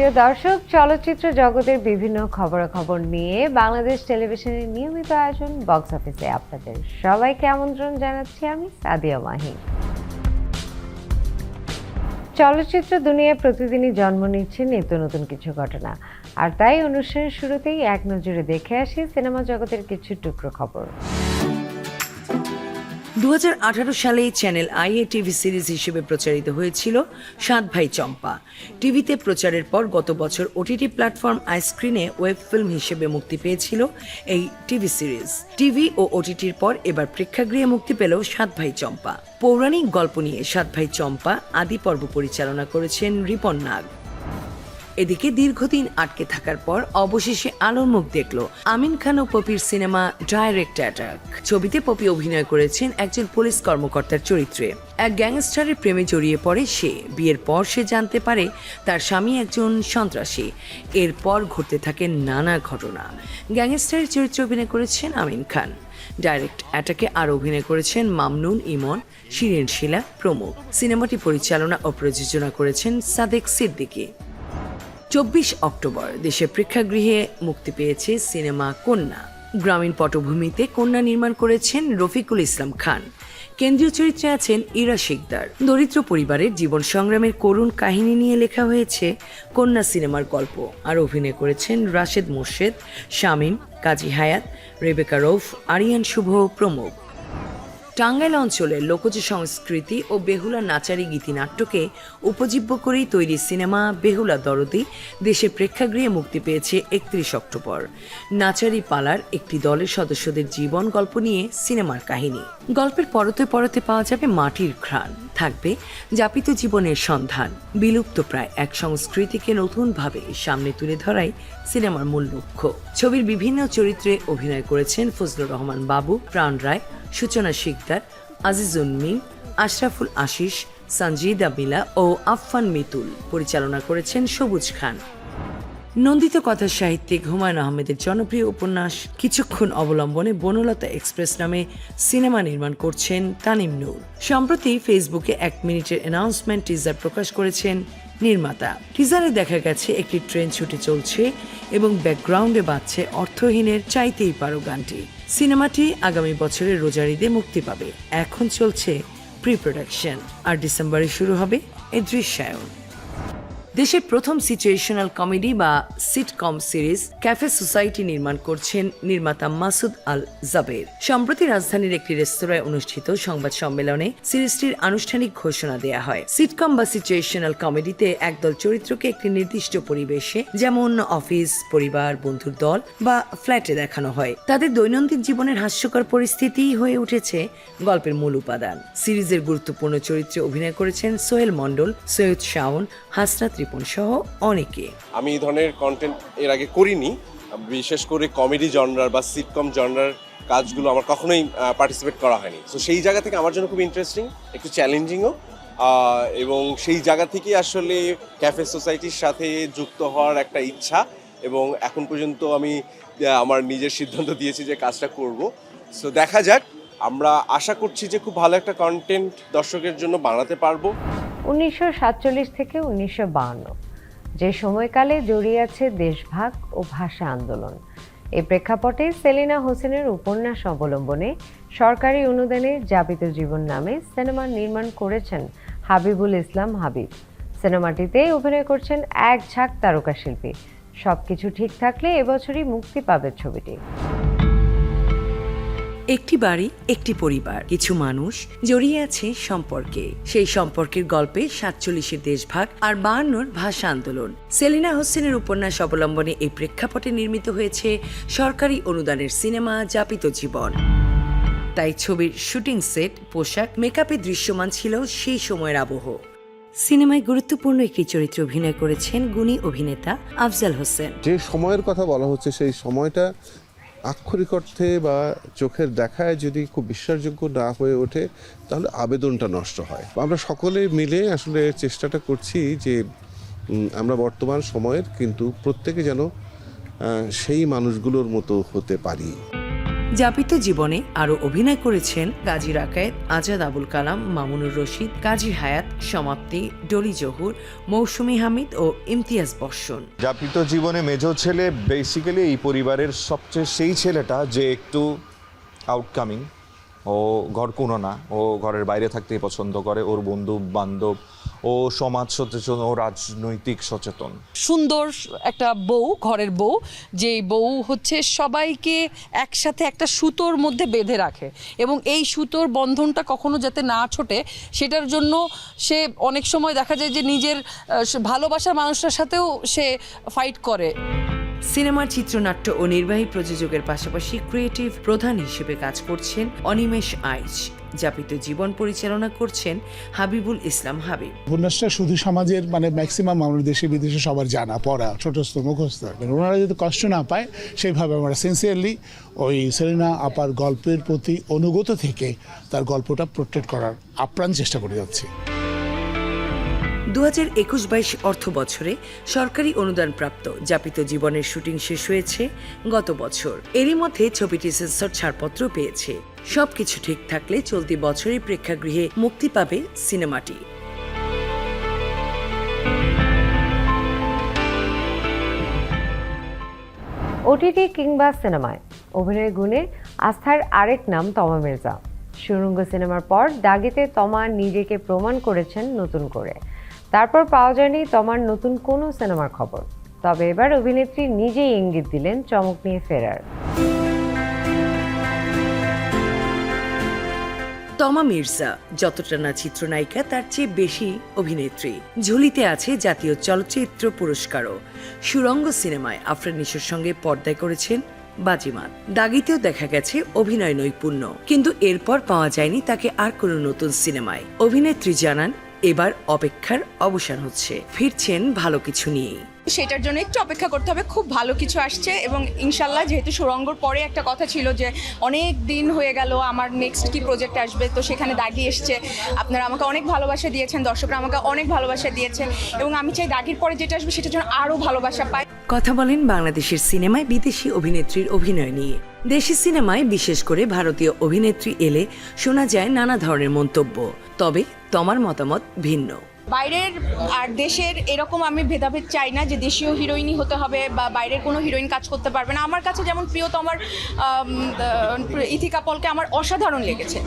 প্রিয় দর্শক, চলচ্চিত্র জগতের বিভিন্ন খবরাখবর নিয়ে বাংলাদেশ টেলিভিশনের নিয়মিত আয়োজন বক্স অফিসে আপনাদের সবাইকে আমন্ত্রণ জানাচ্ছি আমি সাদিয়া মাহি। চলচ্চিত্র দুনিয়ায় প্রতিদিনই জন্ম নিচ্ছে নিত্য নতুন কিছু ঘটনা। আর তাই অনুষ্ঠানের শুরুতেই এক নজরে দেখে আসি সিনেমা জগতের কিছু টুকরো খবর। দু হাজার আঠারো সালে চ্যানেল আইএ টিভি সিরিজ হিসেবে প্রচারিত হয়েছিল সাত ভাই চম্পা। টিভিতে প্রচারের পর গত বছর ওটিটি প্ল্যাটফর্ম আইস্ক্রিনে ওয়েব ফিল্ম হিসেবে মুক্তি পেয়েছিল এই টিভি সিরিজ। টিভি ও ওটিটির পর এবার প্রেক্ষাগৃহে মুক্তি পেল সাত ভাই চম্পা। পৌরাণিক গল্প নিয়ে সাত ভাই চম্পা আদি পর্ব পরিচালনা করেছেন রিপন নাগ। এদিকে দীর্ঘদিন আটকে থাকার পর অবশেষে আলোর মুখ দেখল আমিন খান ও পপির সিনেমা ডাইরেক্ট অ্যাটাক। ছবিতে পপি অভিনয় করেছেন একজন পুলিশ কর্মকর্তার চরিত্রে। এক গ্যাংস্টারের প্রেমে জড়িয়ে পড়ে সে। বিয়ের পর সে জানতে পারে তার স্বামী একজন সন্ত্রাসী। এরপর ঘটতে থাকে নানা ঘটনা। গ্যাংস্টারের চরিত্রে অভিনয় করেছেন আমিন খান। ডাইরেক্ট অ্যাটাকে আর অভিনয় করেছেন মামনুন ইমন, শিরিন শিলা প্রমুখ। সিনেমাটি পরিচালনা ও প্রযোজনা করেছেন সাদেক সিদ্দিকী। চব্বিশ অক্টোবর, দেশের প্রেক্ষাগৃহে মুক্তি পেয়েছে সিনেমা কন্যা। গ্রামীণ পটভূমিতে কন্যা নির্মাণ করেছেন রফিকুল ইসলাম খান। কেন্দ্রীয় চরিত্রে আছেন ইরা শিকদার। দরিদ্র পরিবারের জীবন সংগ্রামের করুণ কাহিনী নিয়ে লেখা হয়েছে কন্যা সিনেমার গল্প। আর অভিনয় করেছেন রাশেদ মোর্শেদ, শামীম, কাজী হায়াত, রেবেকা রৌফ, আরিয়ান শুভ প্রমুখ। টাঙ্গাইল অঞ্চলের লোকজ সংস্কৃতি ও বেহুলা নাচারি গীতিনাট্যকে উপজীব্য করেই তৈরি সিনেমা বেহুলা দরদি দেশের প্রেক্ষাগৃহে মুক্তি পেয়েছে একত্রিশ অক্টোবর। নাচারি পালার একটি দলের সদস্যদের জীবন গল্প নিয়ে সিনেমার কাহিনী। গল্পের পরতে পরতে পাওয়া যাবে মাটির ঘ্রাণ। থাকবে যাপিত জীবনের সন্ধান। বিলুপ্ত প্রায় এক সংস্কৃতিকে নতুনভাবে সামনে তুলে ধরাই সিনেমার মূল লক্ষ্য। ছবির বিভিন্ন চরিত্রে অভিনয় করেছেন ফজলুর রহমান বাবু, প্রাণ রায়, সূচনা শিকদার আজিজুল মিম, আশরাফুল আশিস সঞ্জিদা মিলা ও আফফান মিতুল। পরিচালনা করেছেন সবুজ খান। নন্দিত কথা সাহিত্যিক হুমায়ুন আহমেদের জনপ্রিয় উপন্যাস কিছুক্ষণ অবলম্বনে বনলতা এক্সপ্রেস নামে সিনেমা নির্মাণ করছেন তানিম নূর। সম্প্রতি ফেসবুকে এক মিনিটের অ্যানাউন্সমেন্ট টিজার প্রকাশ করেছেন নির্মাতা। টিজারে দেখা গেছে একটি ট্রেন ছুটি চলছে এবং ব্যাকগ্রাউন্ডে বাজছে অর্থহীনের চাইতেই পারো গানটি। সিনেমাটি আগামী বছরের রোজার ঈদে মুক্তি পাবে। এখন চলছে প্রি প্রোডাকশন আর ডিসেম্বরে শুরু হবে এর দৃশ্যায়ন। দেশের প্রথম সিচুয়েশনাল কমেডি বা সিটকম সিরিজ ক্যাফে সোসাইটি নির্মাণ করছেন নির্মাতা মাসুদ আল জাবের। সম্প্রতি রাজধানীর একটি রেস্তোরাঁয় অনুষ্ঠিত সংবাদ সম্মেলনে সিরিজটির আনুষ্ঠানিক ঘোষণা দেয়া হয়। সিটকম বা সিচুয়েশনাল কমেডিতে একদল চরিত্রকে একটি নির্দিষ্ট পরিবেশে, যেমন অফিস পরিবার, বন্ধুর দল বা ফ্ল্যাটে দেখানো হয়। তাদের দৈনন্দিন জীবনের হাস্যকর পরিস্থিতি হয়ে উঠেছে গল্পের মূল উপাদান। সিরিজের গুরুত্বপূর্ণ চরিত্রে অভিনয় করেছেন সোহেল মণ্ডল, সৈয়দ শাওন, হাসনাত রিপন সহ অনেকে। আমি এই ধরনের কন্টেন্ট এর আগে করিনি, বিশেষ করে কমেডি জনরার বা সিটকম জনরার কাজগুলো আমার কখনোই পার্টিসিপেট করা হয়নি। তো সেই জায়গা থেকে আমার জন্য খুব ইন্টারেস্টিং একটু চ্যালেঞ্জিংও এবং সেই জায়গা থেকে আসলে ক্যাফে সোসাইটির সাথে যুক্ত হওয়ার একটা ইচ্ছা এবং এখন পর্যন্ত আমি আমার নিজের সিদ্ধান্ত দিয়েছি যে কাজটা করব। সো দেখা যাক, আমরা আশা করছি যে খুব ভালো একটা কন্টেন্ট দর্শকের জন্য বানাতে পারব। উনিশশো সাতচল্লিশ থেকে উনিশশো যে সময়কালে জড়িয়ে আছে দেশভাগ ও ভাষা আন্দোলন। এই প্রেক্ষাপটে সেলিনা হোসেনের উপন্যাস অবলম্বনে সরকারি অনুদানে যাপিত জীবন নামে সিনেমা নির্মাণ করেছেন হাবিবুল ইসলাম হাবিব। সিনেমাটিতে অভিনয় করছেন এক ঝাঁক তারকা শিল্পী সবকিছু ঠিক থাকলে এবছরই মুক্তি পাবে ছবিটি। একটি বাড়ি, একটি পরিবার। কিছু মানুষ জড়িয়ে আছে সম্পর্কে। সেই সম্পর্কের গল্পে সাতচল্লিশের দেশভাগ আর বায়ান্নর ভাষা আন্দোলন। সেলিনা হোসেনের উপন্যাস অবলম্বনে এই প্রেক্ষাপটে নির্মিত হয়েছে সরকারি অনুদানের সিনেমা যাপিত জীবন। তাই ছবির শুটিং সেট, পোশাক, মেকআপে দৃশ্যমান ছিল সেই সময়ের আবহ। সিনেমায় গুরুত্বপূর্ণ একটি চরিত্রে অভিনয় করেছেন গুণী অভিনেতা আফজাল হোসেন। যে সময়ের কথা বলা হচ্ছে সেই সময়টা আক্ষরিক অর্থে বা চোখের দেখায় যদি খুব বিশ্বাসযোগ্য না হয়ে ওঠে, তাহলে আবেদনটা নষ্ট হয়। আমরা সকলে মিলে আসলে চেষ্টাটা করছি যে আমরা বর্তমান সময়ের কিন্তু প্রত্যেকে যেন সেই মানুষগুলোর মতো হতে পারি। যাপিত জীবনে আরও অভিনয় করেছেন গাজী রাকায়েত, আজাদ আবুল কালাম, মামুনুর রশিদ কাজী হায়াত, সমাপ্তি, ডলি জহুর, মৌসুমি হামিদ ও ইমতিয়াজ বর্ষণ যাপিত জীবনে মেজ ছেলে বেসিক্যালি এই পরিবারের সবচেয়ে সেই ছেলেটা যে একটু আউটকামিং ও ঘর কোনো না, ও ঘরের বাইরে থাকতেই পছন্দ করে, ওর বন্ধু বান্ধব ও সমাজ সচেতন ও রাজনৈতিক সচেতন। সুন্দর একটা বউ ঘরের বউ যে বউ হচ্ছে সবাইকে একসাথে একটা সুতোর মধ্যে বেঁধে রাখে এবং এই সুতোর বন্ধনটা কখনো যাতে না ছোটে সেটার জন্য সে অনেক সময় দেখা যায় যে নিজের ভালোবাসার মানুষটার সাথেও সে ফাইট করে। সিনেমার চিত্রনাট্য ও নির্বাহী প্রযোজকের পাশাপাশি ক্রিয়েটিভ প্রধান হিসেবে কাজ করছেন অনিমেষ আইচ। যাপিত জীবন পরিচালনা করছেন হাবিবুল ইসলাম হাবিব। উপন্যাসটা শুধু সমাজের মানে ম্যাক্সিমাম আমাদের দেশে বিদেশে সবার জানা পড়া ছোটস্থ মুখস্থ। মানে ওনারা যদি কষ্ট না পায় সেইভাবে আমরা সিনসিয়ারলি ওই সেলিনা আপার গল্পের প্রতি অনুগত থেকে তার গল্পটা প্রোটেক্ট করার আপ্রাণ চেষ্টা করে যাচ্ছি। দু হাজার একুশ বাইশ অর্থ বছরে সরকারি অনুদানপ্রাপ্ত যাপিত জীবনের শুটিং শেষ হয়েছে গত বছর। এরই মধ্যে ছবিটি সেন্সর ছাড়পত্র পেয়েছে। সবকিছু ঠিক থাকলে চলতি বছরই প্রেক্ষাগৃহে মুক্তি পাবে সিনেমাটি। ওটিটি কিংবা সিনেমায় অভিনয় গুণে আস্থার আরেক নাম তমা মির্জা। সুরঙ্গ সিনেমার পর দাগিতে তমা নিজেকে প্রমাণ করেছেন নতুন করে। তারপর পাওয়া যায়নি তমার নতুন কোনো সিনেমার খবর। তবে এবার অভিনেত্রী নিজেই ইঙ্গিত দিলেন চমক নিয়ে ফেরার। তমা মির্জা, যতটা না চিত্রনায়িকা, তার চেয়ে বেশি অভিনেত্রী। ঝুলিতে আছে জাতীয় চলচ্চিত্র পুরস্কারও। সুরঙ্গ সিনেমায় আফরানিসের সঙ্গে পর্দায় করেছেন বাজিমাত। দাগিতেও দেখা গেছে অভিনয় নৈপুণ্য। কিন্তু এরপর পাওয়া যায়নি তাকে আর কোনো নতুন সিনেমায়। অভিনেত্রী জানান এবার অপেক্ষার অবসান হচ্ছে। ফিরছেন ভালো কিছু নিয়ে সেটার জন্য একটু অপেক্ষা করতে হবে, খুব ভালো কিছু আসছে এবং ইনশাল্লাহ যেহেতু সুরঙ্গর পরে একটা কথা ছিল যে অনেক দিন হয়ে গেল, আমার নেক্সট কি প্রজেক্ট আসবে, তো সেখানে দাগিয়ে এসছে। আপনারা আমাকে অনেক ভালোবাসা দিয়েছেন, দর্শকরা আমাকে অনেক ভালোবাসা দিয়েছে এবং আমি চাই দাগির পরে যেটা আসবে সেটার জন্য আরও ভালোবাসা পাই। কথা বলেন বাংলাদেশের সিনেমায় বিদেশি অভিনেত্রীর অভিনয় নিয়ে। দেশি সিনেমায় বিশেষ করে ভারতীয় অভিনেত্রী এলে শোনা যায় নানা ধরনের মন্তব্য, তবে তোমার মতামত ভিন্ন। বাইরের আর দেশের এরকম আমি ভেদাভেদ চাই না যে দেশীয় হিরোইনই হতে হবে বা বাইরের কোনো হিরোইন কাজ করতে পারবে না। আমার কাছে যেমন প্রিয় তোমার ইথিকা পলকে আমার অসাধারণ লেগেছে।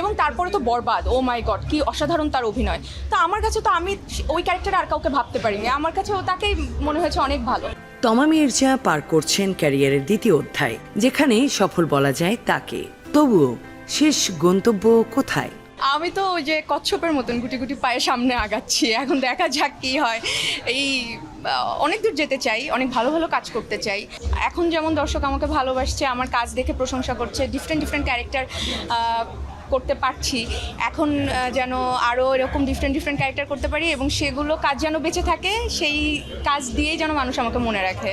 এবং তারপরে তো বরবাদ, ও মাই গড, কি অসাধারণ তার অভিনয়। তো আমার কাছে তো আমি ওই ক্যারেক্টার আর কাউকে ভাবতে পারিনি। আমার কাছে তাকেই মনে হয়েছে অনেক ভালো। তমা মির্জা পার করছেন ক্যারিয়ারের দ্বিতীয় অধ্যায় যেখানে সফল বলা যায় তাকে। তবুও, শেষ গন্তব্য কোথায়? আমি তো ওই যে কচ্ছপের মতন গুটি গুটি পায়ে সামনে আগাচ্ছি, এখন দেখা যাক কি হয়। এই অনেক দূর যেতে চাই, অনেক ভালো ভালো কাজ করতে চাই। এখন যেমন দর্শক আমাকে ভালোবাসছে, আমার কাজ দেখে প্রশংসা করছে ডিফারেন্ট ডিফারেন্ট ক্যারেক্টার করতে পারছি। এখন যেন আরও এরকম ডিফারেন্ট ডিফারেন্ট ক্যারেক্টার করতে পারি এবং সেগুলো কাজ যেন বেঁচে থাকে সেই কাজ দিয়েই যেন মানুষ আমাকে মনে রাখে।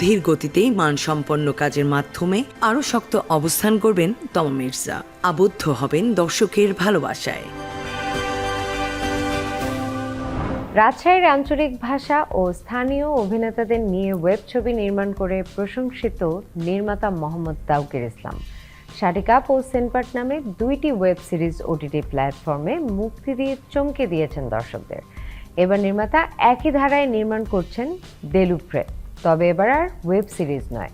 ধীর গতিতেই মানসম্পন্ন কাজের মাধ্যমে আরও শক্ত অবস্থান করবেন তমা মির্জা। আবদ্ধ হবেন দর্শকের ভালোবাসায়। রাজশাহীর আঞ্চলিক ভাষা ও স্থানীয় অভিনেতাদের নিয়ে ওয়েব ছবি নির্মাণ করে প্রশংসিত নির্মাতা মোহাম্মদ তাউকির ইসলাম। শাটিকাপ ও সেনপার্ট নামে দুইটি ওয়েব সিরিজ ওটিটি প্ল্যাটফর্মে মুক্তি দিয়ে চমকে দিয়েছেন দর্শকদের। এবার নির্মাতা একই ধারায় নির্মাণ করছেন দেলুপ্রে তবে এবার আর ওয়েব সিরিজ নয়।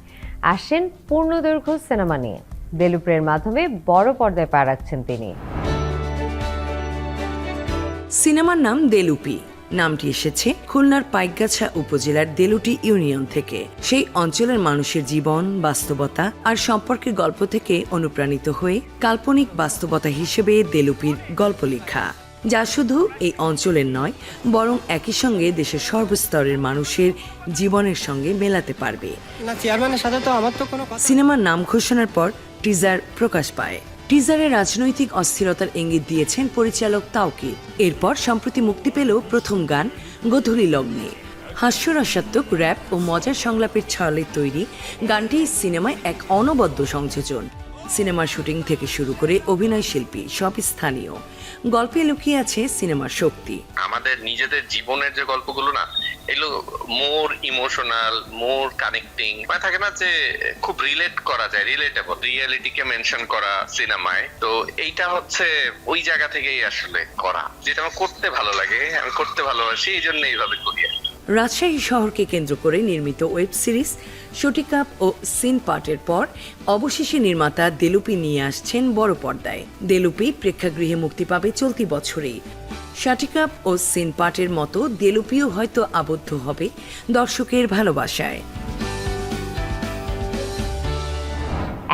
আসেন পূর্ণদৈর্ঘ্য সিনেমা নিয়ে। দেলুপ্রের মাধ্যমে বড় পর্দায় পা রাখছেন তিনি। সিনেমার নাম দেলুপি নামটি এসেছে খুলনার পাইকগাছা উপজেলার দেলুটি ইউনিয়ন থেকে। সেই অঞ্চলের মানুষের জীবন বাস্তবতা আর সম্পর্কের গল্প থেকে অনুপ্রাণিত হয়ে কাল্পনিক বাস্তবতা হিসেবে দেলুপির গল্প লেখা। যা শুধু এই অঞ্চলের নয় বরং একই সঙ্গে দেশের সর্বস্তরের মানুষের জীবনের সঙ্গে মেলাতে পারবে। সিনেমার নাম ঘোষণার পর টিজার প্রকাশ পায়। টিজারে রাজনৈতিক অস্থিরতার ইঙ্গিত দিয়েছেন পরিচালক তাওকে এরপর সম্প্রতি মুক্তি পেল প্রথম গান গধুলি লগ্নে। হাস্যরসাত্মক র্যাপ ও মজার সংলাপের ছলে তৈরি গানটি সিনেমায় এক অনবদ্য সংযোজন। সিনেমার শুটিং থেকে শুরু করে অভিনয় শিল্পী সব স্থানীয়। গল্পে লুকিয়ে আছে সিনেমার শক্তি। আমাদের নিজেদের জীবনের যে গল্পগুলো না এগুলো মোর ইমোশনাল মোর কানেক্টিং মানে থাকে না যে খুব রিলেট করা যায় রিলেটেবল রিয়েলিটিকে মেনশন করা সিনেমায়। তো এইটা হচ্ছে ওই জায়গা থেকেই আসলে করা যেটা আমার করতে ভালো লাগে আমি করতে ভালোবাসি এই জন্য এইভাবে করি রাজশাহী শহরকে কেন্দ্র করে নির্মিত ওয়েব সিরিজ শটিকাপ ও সিন পার্টের পর অবশেষে নির্মাতা দেলুপি নিয়ে আসছেন বড় পর্দায়। দেলুপি প্রেক্ষাগৃহে মুক্তি পাবে চলতি বছরেই। শাটিকাপ ও সিন পার্টের মতো দেলুপিও হয়তো আবদ্ধ হবে দর্শকের ভালোবাসায়।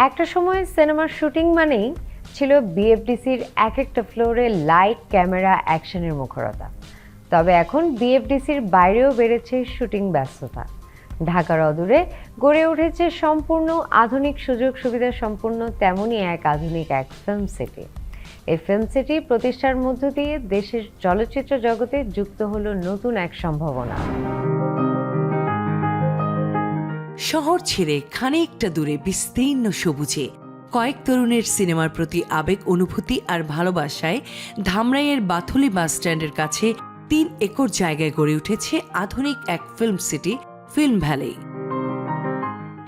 একটা সময় সিনেমার শুটিং মানেই ছিল বিএফডিসির এক একটা ফ্লোরে লাইট, ক্যামেরা, অ্যাকশনের মুখরতা। তবে এখন বিএফডিসির বাইরেও বেড়েছে শুটিং ব্যস্ততা। ঢাকার অদূরে গড়ে উঠেছে সম্পূর্ণ আধুনিক সুযোগ সুবিধা সম্পূর্ণ তেমনই এক আধুনিক এক ফিল্ম সিটি এই ফিল্ম সিটি প্রতিষ্ঠার মধ্য দিয়ে দেশের চলচ্চিত্র জগতে যুক্ত হলো নতুন এক সম্ভাবনা। শহর ছেড়ে খানিকটা দূরে বিস্তীর্ণ সবুজে কয়েক তরুণের সিনেমার প্রতি আবেগ, অনুভূতি আর ভালোবাসায় ধামরাইয়ের বাথুলি বাস স্ট্যান্ডের কাছে তিন একর জায়গায় গড়ে উঠেছে আধুনিক এক ফিল্ম সিটি ফিল্ম ভ্যালি।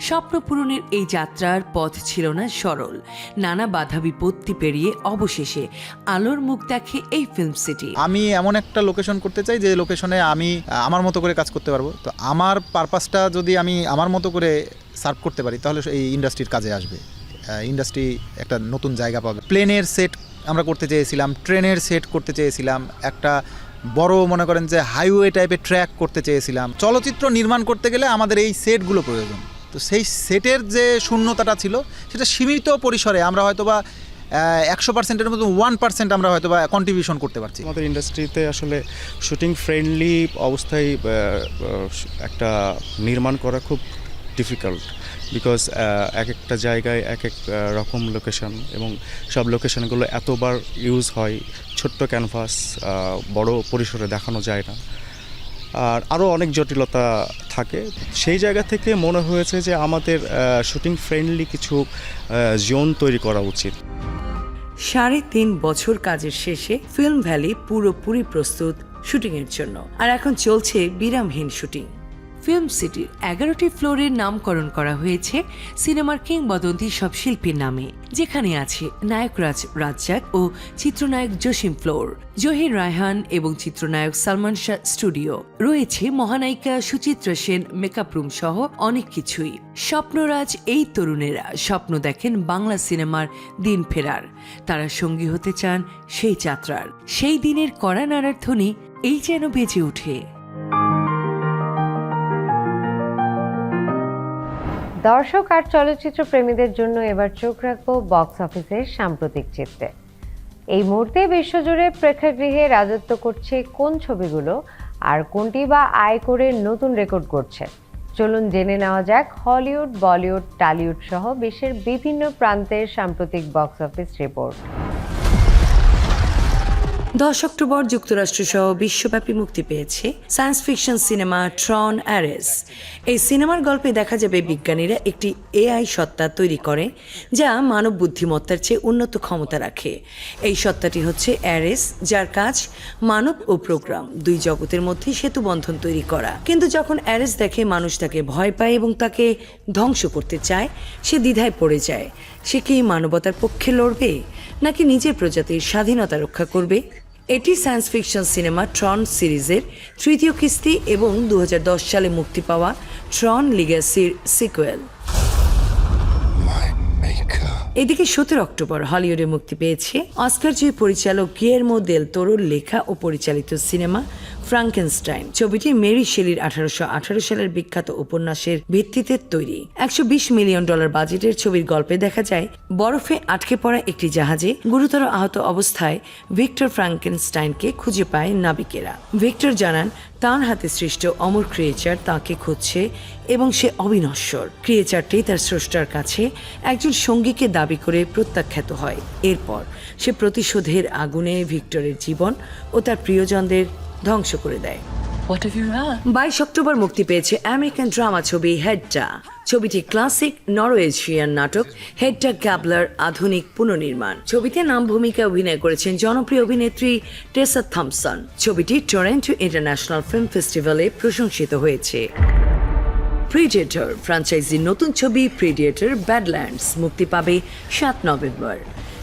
স্বপ্ন পূরণের এই যাত্রার পথ ছিল না সরল। নানা বাধা বিপত্তি পেরিয়ে অবশেষে আলোর মুখ দেখে এই ফিল্ম সিটি। আমি এমন একটা লোকেশন করতে চাই যে লোকেশনে আমি, আমার মতো করে কাজ করতে পারব। তো আমার পারপাসটা যদি আমি আমার মতো করে সার্ভ করতে পারি, তাহলে এই ইন্ডাস্ট্রির কাজে আসবে। ইন্ডাস্ট্রি একটা নতুন জায়গা পাবে। প্লেনের সেট আমরা করতে চেয়েছিলাম ট্রেনের সেট করতে চেয়েছিলাম। একটা বড় মনে করেন যে হাইওয়ে টাইপের ট্র্যাক করতে চেয়েছিলাম। চলচ্চিত্র নির্মাণ করতে গেলে আমাদের এই সেটগুলো প্রয়োজন। তো সেই সেটের যে শূন্যতাটা ছিল, সেটা সীমিত পরিসরে আমরা হয়তোবা একশো পার্সেন্টের মতো ওয়ান পার্সেন্ট আমরা হয়তো বা কন্ট্রিবিউশন করতে পারছি। আমাদের ইন্ডাস্ট্রিতে আসলে শুটিং ফ্রেন্ডলি অবস্থায় একটা নির্মাণ করা খুব ডিফিকাল্ট বিকজ এক একটা জায়গায় এক এক রকম লোকেশন এবং সব লোকেশনগুলো এতবার ইউজ হয়, ছোট্ট ক্যানভাস বড় পরিসরে দেখানো যায় না। আর আরও অনেক জটিলতা থাকে। সেই জায়গা থেকে মনে হয়েছে যে আমাদের শুটিং ফ্রেন্ডলি কিছু জোন তৈরি করা উচিত। সাড়ে তিন বছর কাজের শেষে ফিল্ম ভ্যালি পুরোপুরি প্রস্তুত শুটিংয়ের জন্য। আর এখন চলছে বিরামহীন শুটিং ফিল্ম সিটির এগারোটি ফ্লোরের নামকরণ করা হয়েছে সিনেমার কিংবদন্তি সব শিল্পীর নামে, যেখানে আছে নায়করাজ রাজ্জাক ও চিত্রনায়ক জসিম ফ্লোর, জহির রায়হান এবং চিত্রনায়ক সালমান শাহ স্টুডিও। রয়েছে মহানায়িকা সুচিত্রা সেন মেকআপ রুম সহ অনেক কিছুই। স্বপ্নরাজ এই তরুণেরা স্বপ্ন দেখেন বাংলা সিনেমার দিন ফেরার। তারা সঙ্গী হতে চান সেই যাত্রার। সেই দিনের কড়া নাড়ার এই যেন বেজে ওঠে। দর্শক আর চলচ্চিত্র প্রেমীদের জন্য এবার চোখ রাখব বক্স অফিসের সাম্প্রতিক চিত্রে। এই মুহূর্তে বিশ্বজুড়ে প্রেক্ষাগৃহে রাজত্ব করছে কোন ছবিগুলো আর কোনটি বা আয় করে নতুন রেকর্ড করছে চলুন জেনে নেওয়া যাক হলিউড, বলিউড, টালিউড সহ বিশ্বের বিভিন্ন প্রান্তের সাম্প্রতিক বক্স অফিস রিপোর্ট দশ অক্টোবর যুক্তরাষ্ট্র সহ বিশ্বব্যাপী মুক্তি পেয়েছে science fiction cinema Tron Ares এই সিনেমার গল্পে দেখা যাবে বিজ্ঞানীরা একটি এআই সত্তা তৈরি করে যা মানব বুদ্ধিমত্তার চেয়ে উন্নত ক্ষমতা রাখে। এই সত্তাটি হচ্ছে অ্যারেস যার কাজ মানব ও প্রোগ্রাম, দুই জগতের মধ্যে সেতু বন্ধন তৈরি করা। কিন্তু যখন অ্যারেস দেখে মানুষ তাকে ভয় পায় এবং তাকে ধ্বংস করতে চায়, সে দ্বিধায় পড়ে যায়। সে কি মানবতার পক্ষে লড়বে, নাকি নিজের প্রজাতির স্বাধীনতা রক্ষা করবে? এটি সায়েন্স ফিকশন সিনেমা ট্রন সিরিজের তৃতীয় কিস্তি এবং দু হাজার দশ সালে মুক্তি পাওয়া ট্রন লিগাসির সিকুয়েল এদিকে সতেরো অক্টোবর হলিউডে মুক্তি পেয়েছে অস্কার জয়ী পরিচালক গিয়েরমো দেল তোরোর লেখা ও পরিচালিত সিনেমা ফ্রাঙ্কেনস্টাইন ছবিটি মেরি শেলির আঠারোশো আঠারো সালের বিখ্যাত উপন্যাসের ভিত্তিতে তৈরি। একশো বিশ মিলিয়ন ডলার বাজেটের ছবির গল্পে দেখা যায়, বরফে আটকে পড়া একটি জাহাজে গুরুতর আহত অবস্থায় ভিক্টর ফ্রাঙ্কেনস্টাইনকে খুঁজে পায় নাবিকেরা। ভিক্টর জানান, তার হাতে সৃষ্ট অমর ক্রিয়েচার তাকে খুঁজছে এবং সে অবিনশ্বর। ক্রিয়েচারটি তার স্রষ্টার কাছে একজন সঙ্গীকে দাবি করে প্রত্যাখ্যাত হয়। এরপর সে প্রতিশোধের আগুনে ভিক্টরের জীবন ও তার প্রিয়জনদের ধ্বংস করে দেয়। বাইশ অক্টোবর মুক্তি পেয়েছে আমেরিকান ড্রামা ছবি হেডটা ছবিটি ক্লাসিক নরওয়েজিয়ান নাটক হেডটা গ্যাবলার আধুনিক পুনর্নির্মাণ। ছবিতে নাম ভূমিকায় অভিনয় করেছেন জনপ্রিয় অভিনেত্রী টেসা থমসন। ছবিটি টরেন্টো ইন্টারন্যাশনাল ফিল্ম ফেস্টিভ্যালে প্রশংসিত হয়েছে। প্রিডিয়েটর ফ্রাঞ্চাইজির নতুন ছবি প্রিডিয়েটর ব্যাডল্যান্ডস মুক্তি পাবে সাত নভেম্বর।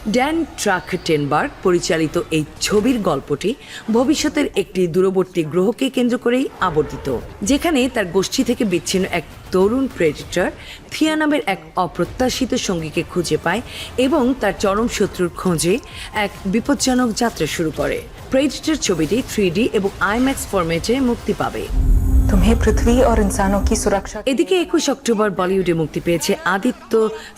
ড্যান ট্রাক টেনবার্গ পরিচালিত এই ছবির গল্পটি ভবিষ্যতের একটি দূরবর্তী গ্রহকে কেন্দ্র করেই আবর্তিত, যেখানে তার গোষ্ঠী থেকে বিচ্ছিন্ন এক তরুণ প্রেডিটর থিয়া নামের এক অপ্রত্যাশিত সঙ্গীকে খুঁজে পায় এবং তার চরম শত্রুর খোঁজে এক বিপজ্জনক যাত্রা শুরু করে। প্রেডিটর ছবিটি থ্রি এবং আইম্যাক্স ফরম্যাটে মুক্তি পাবে। तुम्हें पृथ्वी और इंसानों की सुरक्षा এদিকে একুশ অক্টোবর বলিউডে মুক্তি পেয়েছে আদিত্য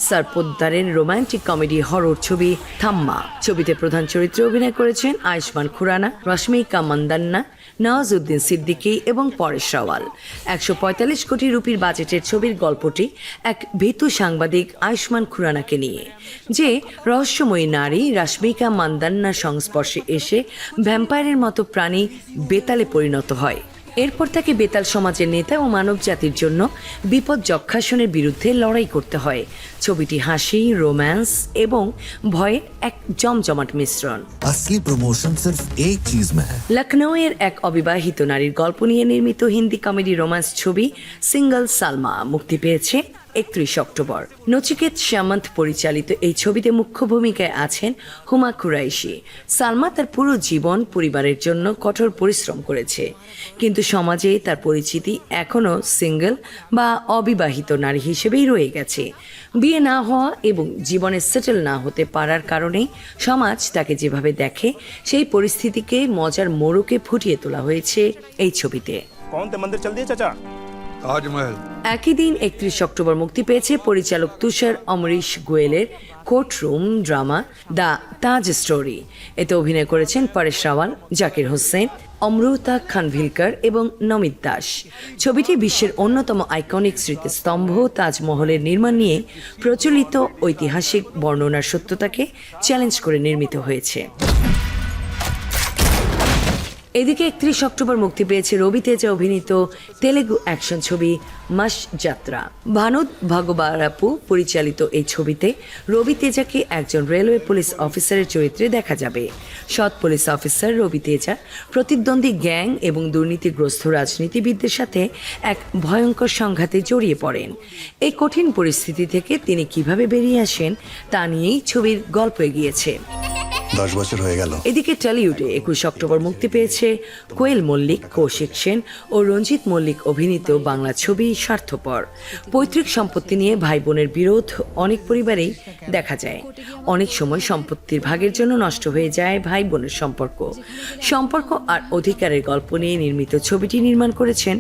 সারপোদ্দারের রোমান্টিক কমেডি হরর ছবি থাম্মা ছবিতে প্রধান চরিত্রে অভিনয় করেছেন আয়ুষ্মান খুরানা রশ্মিকা মান্দান্না নওয়াজউদ্দিন সিদ্দিকী এবং পরেশ রাওয়াল একশো পঁয়তাল্লিশ কোটি রুপির বাজেটের ছবির গল্পটি এক ভীতু সাংবাদিক আয়ুষ্মান খুরানাকে নিয়ে যে রহস্যময়ী নারী রশ্মিকা মান্দান্নার সংস্পর্শে এসে ভ্যাম্পায়ারের মতো প্রাণী বেতালে পরিণত হয় এরপর তাকে বেতাল সমাজের নেতা ও মানব জাতির জন্য বিপদ যক্ষাসনের বিরুদ্ধে লড়াই করতে হয়। ছবিটি হাসি রোম্যান্স এবং ভয়ের এক জমজমাট মিশ্রণ। আসলি প্রমোশন এক চিজ মে লখনউয়ের এক অবিবাহিত নারীর গল্প নিয়ে নির্মিত হিন্দি কমেডি রোম্যান্স ছবি সিঙ্গল সালমা মুক্তি পেয়েছে একত্রিশ অক্টোবর। নচিকেত সামন্ত পরিচালিত এই ছবিতে মুখ্য ভূমিকায় আছেন হুমা কুরাইশি। সালমা তার পুরো জীবন পরিবারের জন্য কঠোর পরিশ্রম করেছে। কিন্তু সমাজে তার পরিচিতি এখনও সিঙ্গেল বা অবিবাহিত নারী হিসেবেই রয়ে গেছে। বিয়ে না হওয়া এবং জীবনে সেটেল না হতে পারার কারণেই সমাজ তাকে যেভাবে দেখে, সেই পরিস্থিতিকে মজার মোড়কে ফুটিয়ে তোলা হয়েছে এই ছবিতে। কোন মন্দির চল দিয়ে, চাচা। তাজমহল একই দিন একত্রিশ অক্টোবর মুক্তি পেয়েছে পরিচালক Tushar Amrish গোয়েলের courtroom drama the Taj story. এতে অভিনয় করেছেন পরেশ রাওয়াল, জাকির হোসেন অমৃতা খানভিলকার এবং নমিত দাস। ছবিটি বিশ্বের অন্যতম আইকনিক স্মৃতিস্তম্ভ তাজমহলের নির্মাণ নিয়ে প্রচলিত ঐতিহাসিক বর্ণনার সত্যতাকে চ্যালেঞ্জ করে নির্মিত হয়েছে। এদিকে একত্রিশ অক্টোবর মুক্তি পেয়েছে রবি তেজা অভিনীত তেলেগু অ্যাকশন ছবি মাস যাত্রা। ভানুদ ভাগবারাপু পরিচালিত এই ছবিতে রবি তেজাকে একজন রেলওয়ে পুলিশ অফিসারের চরিত্রে দেখা যাবে। সৎ পুলিশ অফিসার রবি তেজা প্রতিদ্বন্দ্বী গ্যাং এবং দুর্নীতিগ্রস্ত রাজনীতিবিদদের সাথে এক ভয়ঙ্কর সংঘাতে জড়িয়ে পড়েন। এই কঠিন পরিস্থিতি থেকে তিনি কীভাবে বেরিয়ে আসেন তা নিয়েই ছবির গল্প এগিয়েছে। দশ বছর হয়ে গেল। এদিকে টলিউডে একুশ অক্টোবর মুক্তি পেয়েছে কোয়েল মল্লিক, কৌশিক সেন ও রঞ্জিত মল্লিক অভিনীত বাংলা ছবি স্বার্থপর। পৈতৃক সম্পত্তি নিয়ে ভাই বোনের বিরোধ অনেক পরিবারেই দেখা যায়। অনেক সময় সম্পত্তির ভাগের জন্য নষ্ট হয়ে যায় ভাই বোনের সম্পর্ক। সম্পর্ক আর অধিকারের গল্প নিয়ে নির্মিত ছবিটি নির্মাণ করেছেন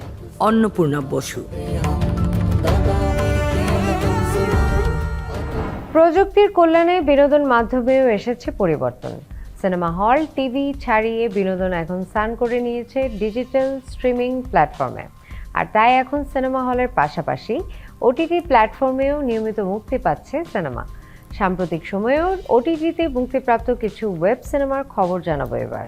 অন্নপূর্ণা বসু। প্রযুক্তির কল্যাণে বিনোদন মাধ্যমেও এসেছে পরিবর্তন। সিনেমা হল, টিভি ছাড়িয়ে বিনোদন এখন স্থান করে নিয়েছে ডিজিটাল স্ট্রিমিং প্ল্যাটফর্মে। আর তাই এখন সিনেমা হলের পাশাপাশি ওটিটি প্ল্যাটফর্মেও নিয়মিত মুক্তি পাচ্ছে সিনেমা। সাম্প্রতিক সময়েও ওটিটিতে মুক্তিপ্রাপ্ত কিছু ওয়েব সিনেমার খবর জানাব এবার।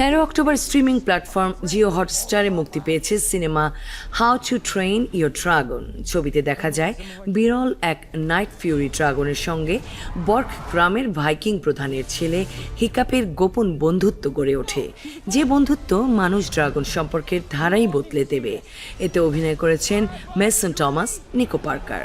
তেরো অক্টোবর স্ট্রিমিং প্ল্যাটফর্ম জিও হটস্টারে মুক্তি পেয়েছে cinema how to train your dragon ছবিতে দেখা যায় বিরল এক নাইট ফিউরি ড্রাগনের সঙ্গে বর্ক গ্রামের ভাইকিং প্রধানের ছেলে হিকাপের গোপন বন্ধুত্ব গড়ে ওঠে। যে বন্ধুত্ব মানুষ ড্রাগন সম্পর্কের ধারাই বদলে দেবে। এতে অভিনয় করেছেন মেসন টমাস নিকো পার্কার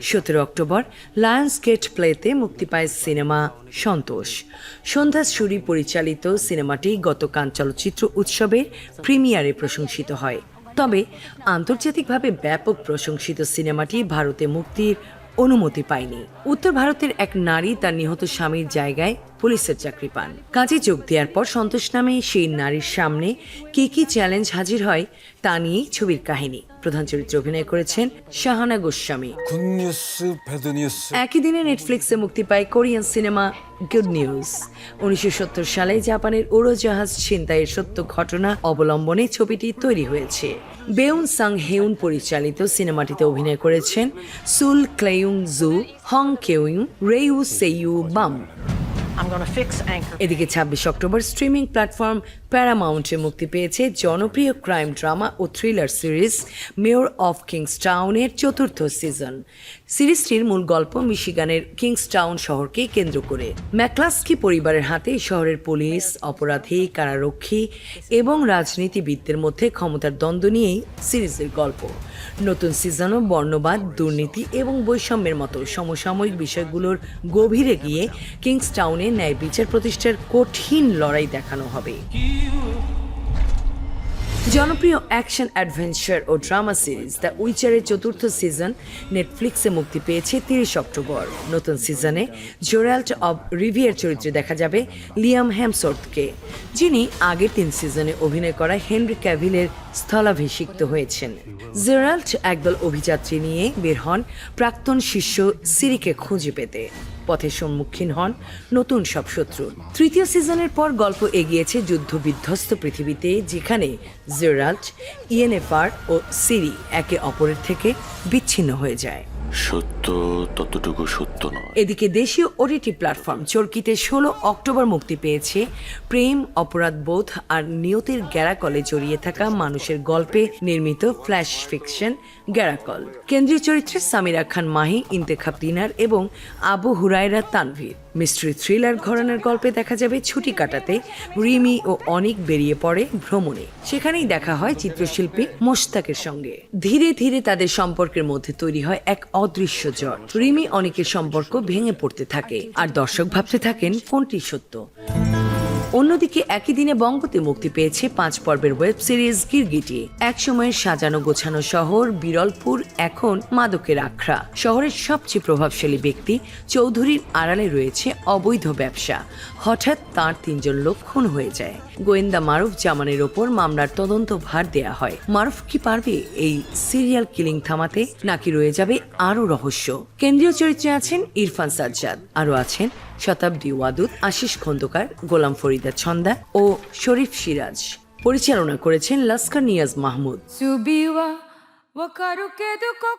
সতেরো অক্টোবর লায়ন্স গেট প্লেতে মুক্তি পায় সিনেমা সন্তোষ। সন্ধ্যা সুরি পরিচালিত সিনেমাটি গত কান চলচ্চিত্র উৎসবের প্রিমিয়ারে প্রশংসিত হয়। তবে আন্তর্জাতিকভাবে ব্যাপক প্রশংসিত সিনেমাটি ভারতে মুক্তির অনুমতি পায়নি। উত্তর ভারতের এক নারী তার নিহত স্বামীর জায়গায় পুলিশের চাকরি পান। কাজে যোগ দেওয়ার পর সন্তোষ নামে সেই নারীর সামনে কি কি চ্যালেঞ্জ হাজির হয় তা নিয়েই ছবির কাহিনী। প্রধান চরিত্রে অভিনয় করেছেন শাহানা গোস্বামী। একই দিনে নেটফ্লিক্সে মুক্তি পায় কোরিয়ান সিনেমা গুড নিউজ উনিশশো সত্তর সালে জাপানের উড়োজাহাজ ছিনতাইয়ের সত্য ঘটনা অবলম্বনে ছবিটি তৈরি হয়েছে। বেউন সাং হেউন পরিচালিত সিনেমাটিতে অভিনয় করেছেন সুল ক্লেয়ুং জু হং কেউং রেইউ সেইউ বাম। এদিকে ছাব্বিশ অক্টোবর স্ট্রিমিং প্ল্যাটফর্ম প্যারামাউন্টে মুক্তি পেয়েছে জনপ্রিয় ক্রাইম ড্রামা ও থ্রিলার সিরিজ মেয়র অফ কিংসটাউনের চতুর্থ সিজন সিরিজটির মূল গল্প মিশিগানের কিংসটাউন শহরকে কেন্দ্র করে। ম্যাকলাস্কি পরিবারের হাতে শহরের পুলিশ, অপরাধী, কারারক্ষী এবং রাজনীতিবিদদের মধ্যে ক্ষমতার দ্বন্দ্ব নিয়েই সিরিজের গল্প। নতুন সিজনও বর্ণবাদ, দুর্নীতি এবং বৈষম্যের মতো সমসাময়িক বিষয়গুলোর গভীরে গিয়ে কিংস টাউনে ন্যায় বিচার প্রতিষ্ঠার কঠিন লড়াই দেখানো হবে। জনপ্রিয় অ্যাকশন অ্যাডভেঞ্চার ও ড্রামা সিরিজ দ্য উইচারের চতুর্থ সিজন নেটফ্লিক্সে মুক্তি পেয়েছে তিরিশ অক্টোবর। নতুন সিজনে জোরাল্ট অব রিভিয়ার চরিত্রে দেখা যাবে লিয়াম হ্যামসর্থকে যিনি আগের তিন সিজনে অভিনয় করা হেনরি ক্যাভিলের স্থলাভিষিক্ত হয়েছেন। জেরাল্ট একদল অভিযাত্রী নিয়ে বের হন প্রাক্তন শিষ্য সিরিকে খুঁজে পেতে। পথে সম্মুখীন হন নতুন সব শত্রু। তৃতীয় সিজনের পর গল্প এগিয়েছে যুদ্ধ বিধ্বস্ত পৃথিবীতে, যেখানে জেরাল্ট ইএনএফআর ও সিরি একে অপরের থেকে বিচ্ছিন্ন হয়ে যায়। সত্য ততটুকু সত্য নয়। এদিকে দেশীয় ওটিটি প্ল্যাটফর্ম চরকিতে ষোলো অক্টোবর মুক্তি পেয়েছে। প্রেম অপরাধবোধ আর নিয়তির গ্যারাকলে জড়িয়ে থাকা মানুষের গল্পে নির্মিত ফ্ল্যাশ ফিকশন গ্যারাকল। কেন্দ্রীয় চরিত্রে সামিরা খান মাহি, ইন্তেখাব দিনার এবং আবু হুরায়রা তানভীর। মিস্ট্রি থ্রিলার ঘরানার গল্পে দেখা যাবে ছুটি কাটাতে রিমি ও অনিক বেরিয়ে পড়ে ভ্রমণে। সেখানেই দেখা হয় চিত্রশিল্পী মোস্তাকের সঙ্গে। ধীরে ধীরে তাদের সম্পর্কের মধ্যে তৈরি হয় এক অদৃশ্য জট। রিমি অনেকের সম্পর্ক ভেঙে পড়তে থাকে। আর দর্শক ভাবতে থাকেন, কোনটি সত্য? অন্যদিকে একই দিনে বঙ্গতে মুক্তি পেয়েছে পাঁচ পর্বের ওয়েব সিরিজ গিরগিটি। একসময়ের সাজানো গোছানো শহর, বিরলপুর, এখন মাদকের আখড়া। শহরের সবচেয়ে প্রভাবশালী ব্যক্তি চৌধুরীর আড়ালে রয়েছে অবৈধ ব্যবসা। হঠাৎ তার তিনজন লোক খুন হয়ে যায়। গোয়েন্দা মারুফ জামানের ওপর মামলার তদন্ত ভার দেয়া হয়। মারুফ কি পারবে এই সিরিয়াল কিলিং থামাতে, নাকি রয়ে যাবে আরও রহস্য? কেন্দ্রীয় চরিত্রে আছেন ইরফান সাজ্জাদ। আরও আছেন শতাব্দী ওয়াদুদ আশিস খন্দকার গোলাম ফরিদা ছন্দা ও শরীফ সিরাজ পরিচালনা করেছেন লস্কর নিয়াজ মাহমুদ।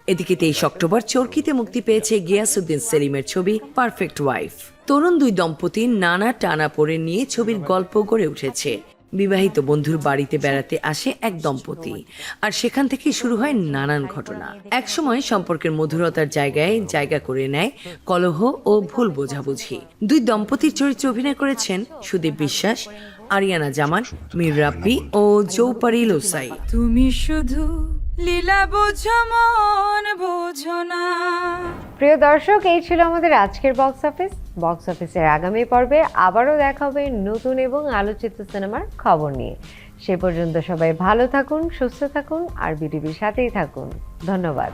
এদিকে তেইশ অক্টোবর চরকিতে মুক্তি পেয়েছে গিয়াসুদ্দিন সেলিমের ছবি পারফেক্ট ওয়াইফ। তরুণ দুই দম্পতি নানা টানা পরে নিয়ে ছবির গল্প গড়ে উঠেছে। বিবাহিত বন্ধুর বাড়িতে বেড়াতে আসে এক দম্পতি। আর সেখান থেকে শুরু হয় নানান ঘটনা। একসময় সম্পর্কের মধুরতার জায়গায় জায়গা করে নেয় কলহ ও ভুল বোঝাবুঝি। দুই দম্পতির চরিত্রে অভিনয় করেছেন সুদীপ বিশ্বাস আরিয়ানা জামান মীর রাব্বি ও জৌপারি লোসাই। তুমি শুধু লীলা বোঝো মন বোঝো না। প্রিয় দর্শক এই ছিল আমাদের আজকের বক্স অফিস বক্স অফিসের আগামী পর্বে আবারও দেখা হবে নতুন এবং আলোচিত সিনেমার খবর নিয়ে। সে পর্যন্ত সবাই ভালো থাকুন, সুস্থ থাকুন, আর বিটিভির সাথেই থাকুন। ধন্যবাদ।